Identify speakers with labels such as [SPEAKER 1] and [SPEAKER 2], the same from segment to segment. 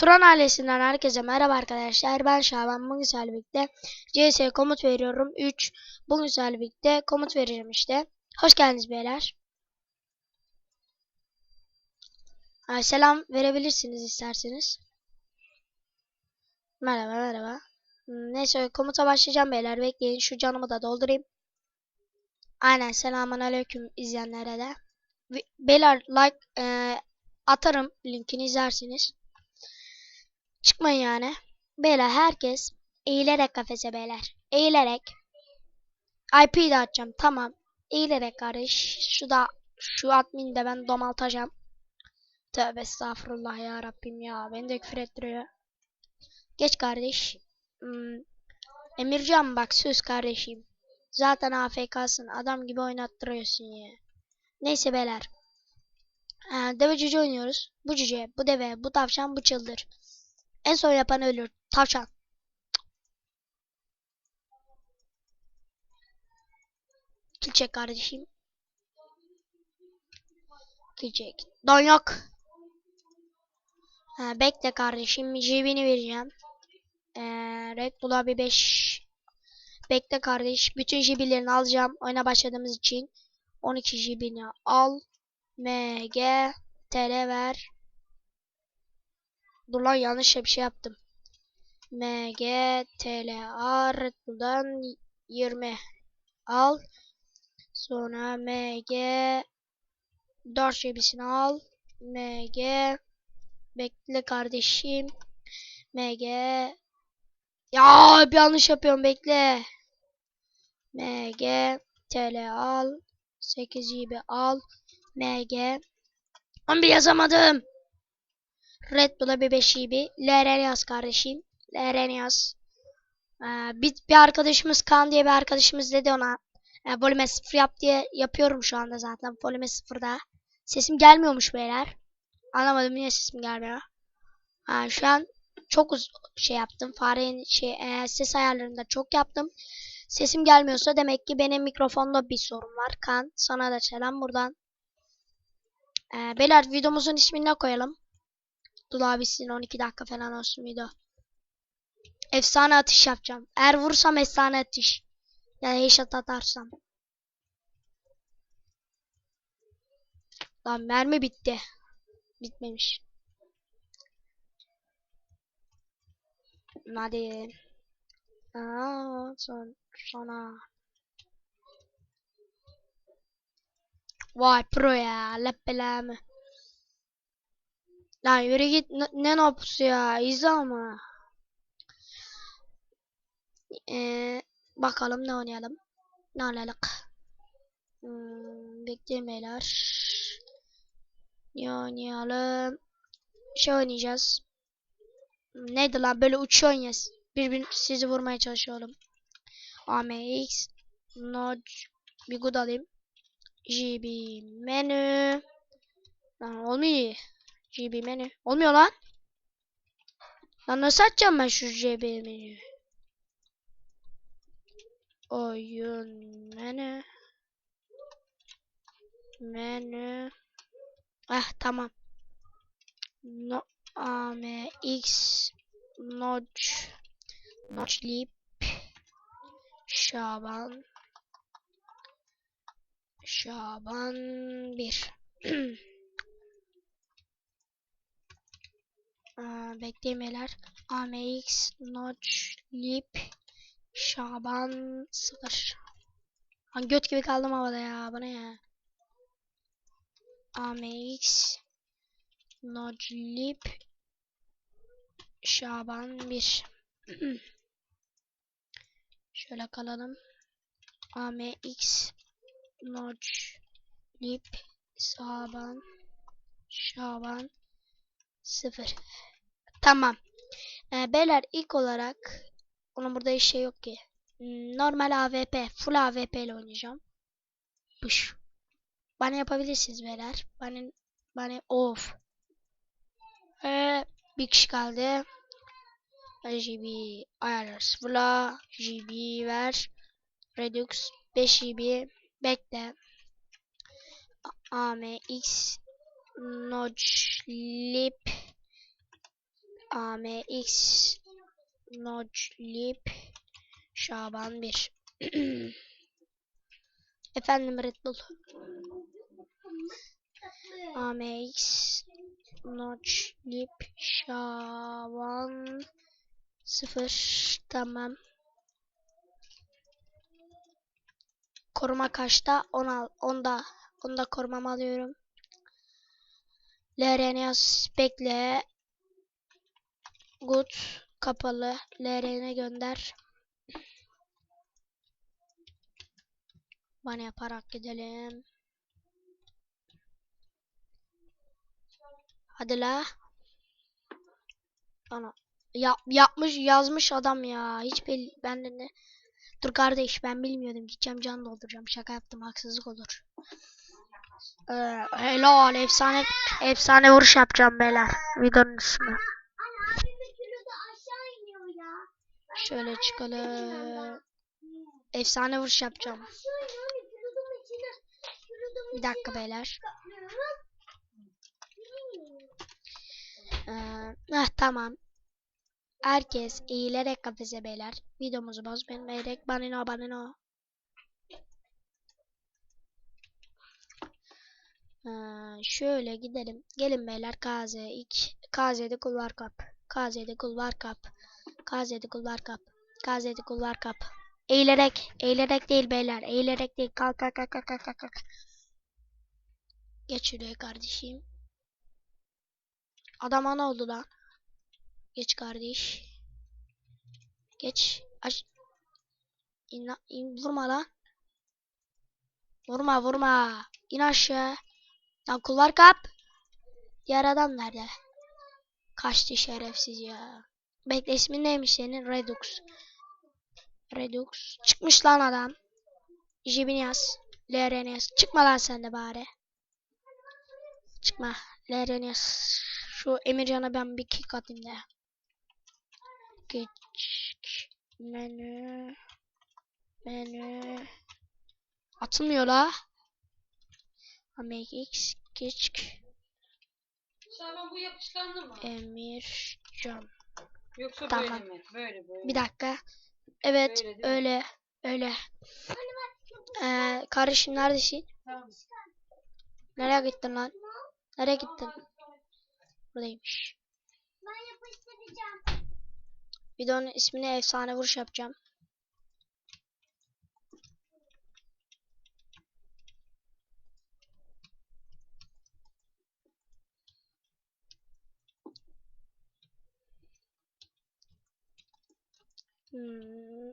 [SPEAKER 1] Turan ailesinden herkese merhaba arkadaşlar. Ben Şaban. Bugün sizlerle CS komut veriyorum. 3. Bugün sizlerle komut vereceğim işte. Hoş geldiniz beyler. Ha, selam verebilirsiniz isterseniz. Merhaba merhaba. Hmm, Neyse komuta başlayacağım beyler. Bekleyin şu canımı da doldurayım. Aynen selamun aleyküm izleyenlere de. Beyler like e, atarım linkini izlersiniz. Çıkmayın yani. Beyler herkes eğilerek kafese beyler. Eğilerek. IP'yi de açacağım. Tamam. Eğilerek kardeş. Şu da şu admini de ben domaltacağım. Tövbe estağfurullah ya Rabbim ya. Beni de küfür ettiriyor. Geç kardeş. Hmm. Emircan bak söz kardeşim. Zaten AFK'sın. Adam gibi oynattırıyorsun ya. Neyse beyler. Ee, deve cüce oynuyoruz. Bu cüce, bu deve, bu tavşan, bu çıldır. En son yapan ölür. Tavşan. Kill çek kardeşim. Kill çek. Don yok. Ha, bekle kardeşim. JB'ni vereceğim. Ee, Red Bull'a bir 5. Bekle kardeş. Bütün JB'lerini alacağım. Oyuna başladığımız için. 12 JB'ni al. MG. TL ver. Dur lan yanlış bir şey yaptım. MG Red Bull'dan 20 al. Sonra MG 4 JB'sini al. MG bekle kardeşim. MG ya bir yanlış yapıyorum bekle. MG TL al. 8 GB al. MG. Ben bir yazamadım. Red Bull'a bir 5 GB. LRN yaz kardeşim. LRN yaz. Ee, bir, bir arkadaşımız Kaan diye bir arkadaşımız dedi ona. E, volüme 0 yap diye yapıyorum şu anda zaten. Volüme 0'da. Sesim gelmiyormuş beyler. Anlamadım niye sesim gelmiyor. Ha, şu an çok uz şey yaptım. Farenin şey e, ses ayarlarında çok yaptım. Sesim gelmiyorsa demek ki benim mikrofonda bir sorun var. Kan sana da selam buradan. Ee, beyler videomuzun ismini ne koyalım? Dul abisinin 12 dakika falan olsun video. Efsane atış yapacağım. Eğer vursam efsane atış. Yani headshot atarsam. Lan mermi bitti. Bitmemiş. Hadi. Aa, son, sona. Vay pro ya. Lep belamı. Lan yürü git. Ne, nopusu ya. İzle ama. Ee, bakalım ne oynayalım. Ne oynayalım? Hmm, bekleyin. Ne oynayalım? Şey oynayacağız. Neydi lan böyle uçuyorsun ya. Birbirine sizi vurmaya çalışıyorum. AMX Notch bir good alayım. GB menü. Lan olmuyor. GB menü. Olmuyor lan. Lan nasıl açacağım ben şu GB menüyü? Oyun menü. Menü. Ah tamam. No AMX Notch Notch Lip Şaban Şaban 1 Aa, beklemeler AMX Notch Lip Şaban 0 Lan göt gibi kaldım havada ya. Bu ne ya? AMX Notch Lip Şaban 1 Şöyle kalalım. AMX Notch Lip Şaban Şaban 0 Tamam. Ee, beyler ilk olarak onun burada hiç şey yok ki. Hmm, Normal AWP, full AWP ile oynayacağım. Push. Bana yapabilirsiniz beyler. Bana bana of. Ee, bir kişi kaldı. GB ayarlar sıfırla. GB ver. Redux 5 GB. Bekle. AMX Notch Lip AMX Noclip Şaban 1 Efendim Red Bull AMX Noclip Şaban 0 tamam Koruma kaçta? 10 al. 10'da. 10'da korumamı alıyorum. LRN'yaz bekle. Good kapalı. LRN gönder. Bana yaparak gidelim. Hadi la. Ana. Ya, yapmış yazmış adam ya. Hiç belli. Ben de ne. Dur kardeş ben bilmiyordum. Gideceğim can dolduracağım. Şaka yaptım. Haksızlık olur. Ee, helal. Efsane efsane vuruş yapacağım beyler. Videonun ismi. Şöyle çıkalım. Efsane vuruş yapacağım. Bir dakika beyler. Ee, heh, tamam. Herkes eğilerek kafese beyler. Videomuzu bozmayın beyler. Banino banino. Ee, şöyle gidelim. Gelin beyler KZ. İlk KZ'de kulvar kap. KZ'de kulvar kap. KZ'de kulvar kap. KZ'de kulvar kap. Eğilerek. Eğilerek değil beyler. Eğilerek değil. Kalk kalk kalk kalk kalk kalk. Geç şuraya kardeşim. Adama ne oldu lan? Geç kardeş. Geç. Aç. İn, in, vurma lan. Vurma vurma. İn aşağı. Lan kulvar kap. Diğer adam nerede? Kaçtı şerefsiz ya. Bekle ismin neymiş senin? Redux. Redux. Çıkmış lan adam. Jibin yaz. LRN yaz. Çıkma lan sen de bari. Çıkma. LRN yaz. Şu Emircan'a ben bir kick atayım da. Geç. Menü. Menü. Atılmıyor la. AMX. Geç.
[SPEAKER 2] Mı?
[SPEAKER 1] Emircan.
[SPEAKER 2] Yoksa
[SPEAKER 1] Tamam.
[SPEAKER 2] böyle mi? Böyle böyle.
[SPEAKER 1] Bir dakika. Evet
[SPEAKER 2] Öyle değil mi?
[SPEAKER 1] öyle. Öyle. Ee, kardeşim neredesin?
[SPEAKER 2] Tamam.
[SPEAKER 1] Nereye gittin lan? Nereye gittin? Buradaymış. Videonun ismini efsane vuruş yapacağım. Hmm.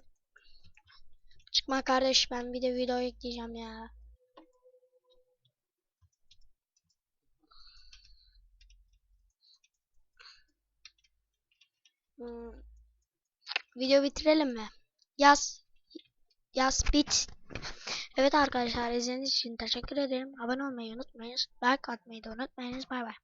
[SPEAKER 1] Çıkma kardeş ben bir de video ekleyeceğim ya. Hmm. Video bitirelim mi? Yaz. Yaz bit. Evet arkadaşlar izlediğiniz için teşekkür ederim. Abone olmayı unutmayınız. Like atmayı da unutmayınız. Bay bay.